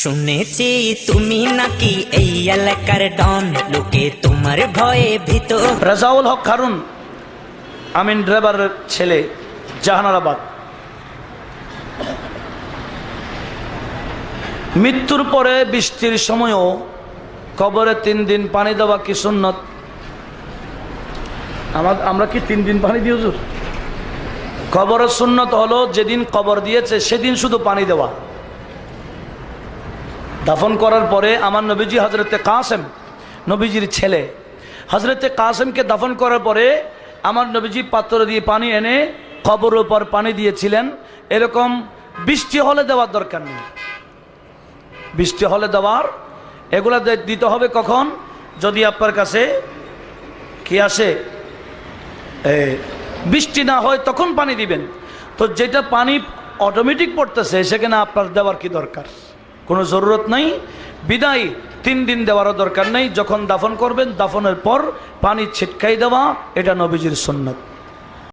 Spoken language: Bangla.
শুনেছি, তুমি নাকি এই এলাকার ডন। লোকে তোমার ভয়ে ভীত। রাজাউল হক খারুন আমিন ড্রাইভারের ছেলে জাহানারাবাদ। মৃত্যুর পরে বৃষ্টির সময়ও কবরে তিন দিন পানি দেওয়া কি সুন্নত? আমার কি তিন দিন পানি দিই হুজুর? কবরের সুন্নত হলো, যেদিন কবর দিয়েছে, সেদিন শুধু পানি দেওয়া। দাফন করার পরে আমার নবীজি হজরতে কাসেম, নবীজির ছেলে। হজরতে কাসেমকে দাফন করার পরে আমার নবীজি পাত্র দিয়ে পানি এনে কবর উপর পানি দিয়েছিলেন। এরকম বৃষ্টি হলে দেওয়ার দরকার নেই। বৃষ্টি হলে দেওয়ার, এগুলা দিতে হবে কখন? যদি আপনার কাছে কি আসে? বৃষ্টি না হয় তখন পানি দিবেন। তো যেটা পানি অটোমেটিক পড়তেছে, সেখানে আপনার দেওয়ার কি দরকার? কোনো জরুরত নাই। বিদায় তিন দিন দেওয়ারও দরকার নেই। যখন দাফন করবেন, দাফনের পর পানি ছিটকাই দেওয়া, এটা নবীজির সুন্নত।